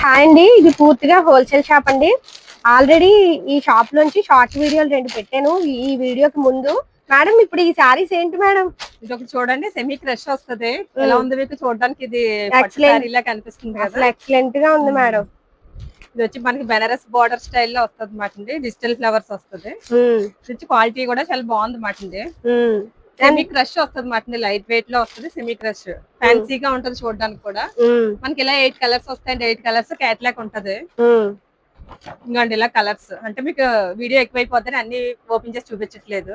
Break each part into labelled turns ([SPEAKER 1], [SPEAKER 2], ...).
[SPEAKER 1] Hi అండి ఇది పూర్తిగా హోల్సేల్ షాప్ అండి. ఆల్రెడీ ఈ షాప్ నుంచి షార్ట్ వీడియోలు రెండు పెట్టాను. ఈ వీడియోకి ముందు మేడం ఇప్పుడు ఈ సారీస్ ఏంటి మేడం?
[SPEAKER 2] ఇది ఒకటి చూడండి సెమీ క్రష్ వస్తది. ఎలా ఉంది మీకు? చూడడానికి ఇది కనిపిస్తుంది
[SPEAKER 1] అసలు ఎక్సలెంట్గా ఉంది మేడం.
[SPEAKER 2] ఇది వచ్చి మనకి బెనారస్ బార్డర్ స్టైల్లో వస్తుంది మాట డిజిటల్ ఫ్లవర్స్ వస్తుంది. ఇది క్వాలిటీ కూడా చాలా బాగుంది మాట సెమీ క్రష్ వస్తుంది మాట లైట్ వెయిట్లో వస్తుంది సెమీ క్రష్ ఫ్యాన్సీగా ఉంటది చూడడానికి కూడా. మనకి ఇలా ఎయిట్ కలర్స్ వస్తాయండి ఎయిట్ కలర్స్ క్యాట్లాక్ ఉంటది. ఇంకోండి ఇలా కలర్స్ అంటే మీకు వీడియో ఎక్కువైపోతే అన్ని ఓపెన్ చేసి చూపించట్లేదు.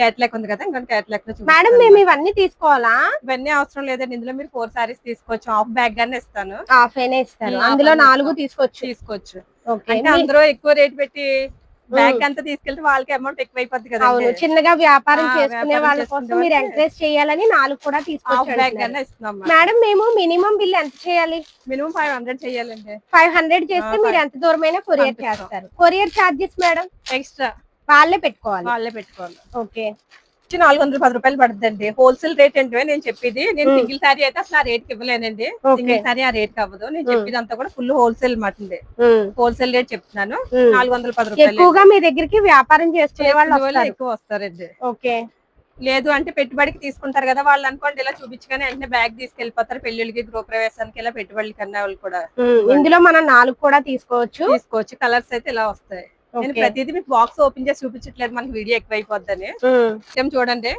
[SPEAKER 2] క్యాట్లాక్ ఉంది కదా ఇంకొంటి క్యాట్లాక్లో
[SPEAKER 1] మేడం. మేము ఇవన్నీ తీసుకోవాలా?
[SPEAKER 2] ఇవన్నీ అవసరం లేదండి. ఇందులో మీరు ఫోర్ సారీస్ తీసుకోవచ్చు. హాఫ్ బ్యాగ్ గానే ఇస్తాను.
[SPEAKER 1] హాఫ్ అయినా ఇస్తారు
[SPEAKER 2] ఉమ్,
[SPEAKER 1] అందులో నాలుగు. తీసుకోవచ్చు.
[SPEAKER 2] తీసుకోవచ్చు. అంటే అందరూ ఎక్కువ రేట్ పెట్టి బ్యాగ్ అంతా తీసుకెళ్తే వాళ్ళకి అమౌంట్ ఎక్కువైపోద్ది కదా
[SPEAKER 1] అవును చిన్నగా వ్యాపారం చేసుకునే వాళ్ళ కోసం మీరు ఎంకరేజ్ చేయాలని నాలుగు కూడా
[SPEAKER 2] ఇస్తున్నాం
[SPEAKER 1] మేడం మేము మినిమం బిల్ ఎంత చేయాలి?
[SPEAKER 2] మినిమం ఫైవ్ హండ్రెడ్ చేయాలండి.
[SPEAKER 1] ఫైవ్ హండ్రెడ్ చేస్తే మీరు ఎంత దూరమైనా కొరియర్. చేస్తారు. Courier charges madam?
[SPEAKER 2] ఎక్స్ట్రా.
[SPEAKER 1] వాళ్ళే పెట్టుకోవాలి.
[SPEAKER 2] వాళ్ళే పెట్టుకోవాలి.
[SPEAKER 1] ఓకే.
[SPEAKER 2] వచ్చి నాలుగు వందల పది రూపాయలు పడుతుందండి హోల్సేల్ రేట్ అంటే నేను చెప్పేది. నేను. సింగిల్ సారీ అయితే అసలు ఆ రేట్కి ఇవ్వలేనండి. సింగిల్ సారీ ఆ రేట్ అవ్వదు. నేను. చెప్పేది అంతా కూడా ఫుల్ హోల్సేల్ మాట హోల్సేల్ రేట్ చెప్తున్నాను. నాలుగు వందల పది రూపాయలు
[SPEAKER 1] ఎక్కువగా మీ దగ్గరికి వ్యాపారం చేసుకునే వాళ్ళు
[SPEAKER 2] ఎక్కువ వస్తారండి.
[SPEAKER 1] ఓకే.
[SPEAKER 2] లేదు అంటే పెట్టుబడికి తీసుకుంటారు కదా వాళ్ళు అనుకోండి ఇలా చూపించగానే వెంటనే బ్యాగ్ తీసుకెళ్ళిపోతారు పెళ్ళిళ్ళకి గృహప్రవేశానికి ఇలా పెట్టుబడులకి అన్న వాళ్ళు కూడా
[SPEAKER 1] ఇందులో మనం నాలుగు కూడా తీసుకోవచ్చు.
[SPEAKER 2] తీసుకోవచ్చు. కలర్స్ అయితే ఇలా వస్తాయి. నేను. ప్రతిదీ మీకు బాక్స్ ఓపెన్ చేసి చూపించట్లేదు మనకి వీడియో
[SPEAKER 1] ఉమ్,
[SPEAKER 2] ఏం చూడండి.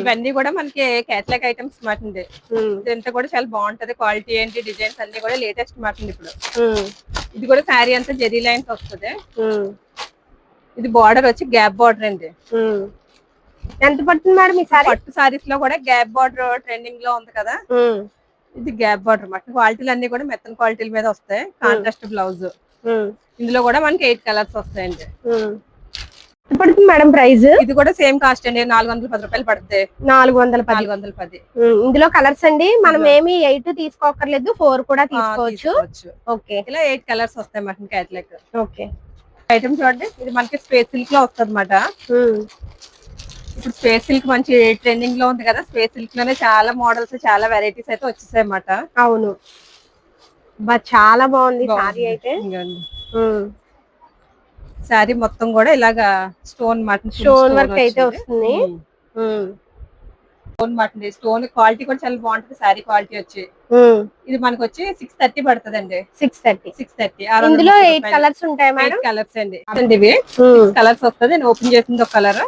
[SPEAKER 2] ఇవన్నీ కూడా మనకి క్యాట్లాగ్ ఐటమ్స్ మాటండి
[SPEAKER 1] ఉమ్,
[SPEAKER 2] ఇదంతా కూడా చాలా బాగుంటది. క్వాలిటీ ఏంటి డిజైన్స్ అన్ని కూడా లేటెస్ట్ మాటండి ఇప్పుడు. ఇది కూడా శారీ అంతా జెరీ లైన్స్ వస్తుంది. ఇది బార్డర్ వచ్చి గ్యాప్ బార్డర్ అండి.
[SPEAKER 1] ఎంత పడుతుంది మేడం ఈ సారీ
[SPEAKER 2] పట్టు సారీస్లో కూడా గ్యాప్ బార్డర్ ట్రెండింగ్లో ఉంది కదా. ఇది గ్యాప్ బార్డర్ అన్నమాట క్వాలిటీలు అన్ని కూడా మెత్తన క్వాలిటీల మీద వస్తాయి. కాంట్రాస్ట్ బ్లౌజ్ ఇందులో కూడా మనకి ఎయిట్ కలర్స్ వస్తాయండి.
[SPEAKER 1] పడుతుంది మేడం ప్రైస్?
[SPEAKER 2] ఇది కూడా సేమ్ కాస్ట్ అండి నాలుగు వందల పది రూపాయలు పడుతుంది
[SPEAKER 1] నాలుగు వందల
[SPEAKER 2] నాలుగు వందల పది.
[SPEAKER 1] ఇందులో కలర్స్ అండి మనం. ఏమి ఎయిట్ తీసుకోకర్లేదు ఫోర్ కూడా తీసుకోవచ్చు. ఓకే.
[SPEAKER 2] ఇలా ఎయిట్ కలర్స్ వస్తాయి మటన్ క్యాట్లాగ్
[SPEAKER 1] ఓకే.
[SPEAKER 2] ఐటమ్ చూడండి ఇది మనకి స్పేస్ సిల్క్లో వస్తుంది అనమాట ఇప్పుడు స్పేస్ సిల్క్ మంచి ట్రెండింగ్లో ఉంది కదా స్పేస్ సిల్క్లోనే చాలా మోడల్స్ చాలా వెరైటీస్ అయితే వచ్చేసాయి అన్నమాట
[SPEAKER 1] అవును. బా చాలా బాగుంది సారీ అయితే.
[SPEAKER 2] శారీ మొత్తం కూడా ఇలాగా స్టోన్ మటన్
[SPEAKER 1] Stone work అయితే వస్తుంది.
[SPEAKER 2] స్టోన్ మటన్ స్టోన్ క్వాలిటీ కూడా చాలా బాగుంటుంది. శారీ క్వాలిటీ వచ్చి. ఇది మనకి వచ్చి సిక్స్ థర్టీ పడుతుంది అండి
[SPEAKER 1] సిక్స్ థర్టీ
[SPEAKER 2] సిక్స్ థర్టీ
[SPEAKER 1] ఇందులో ఎయిట్ కలర్స్ ఉంటాయి మేడం
[SPEAKER 2] కలర్స్ అండి. అండి ఇవి. కలర్స్ వస్తుంది. నేను ఓపెన్ చేసింది ఒక కలర్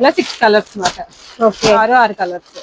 [SPEAKER 2] ఇలా సిక్స్ కలర్స్
[SPEAKER 1] ఓకే.
[SPEAKER 2] ఆరు ఆరు కలర్స్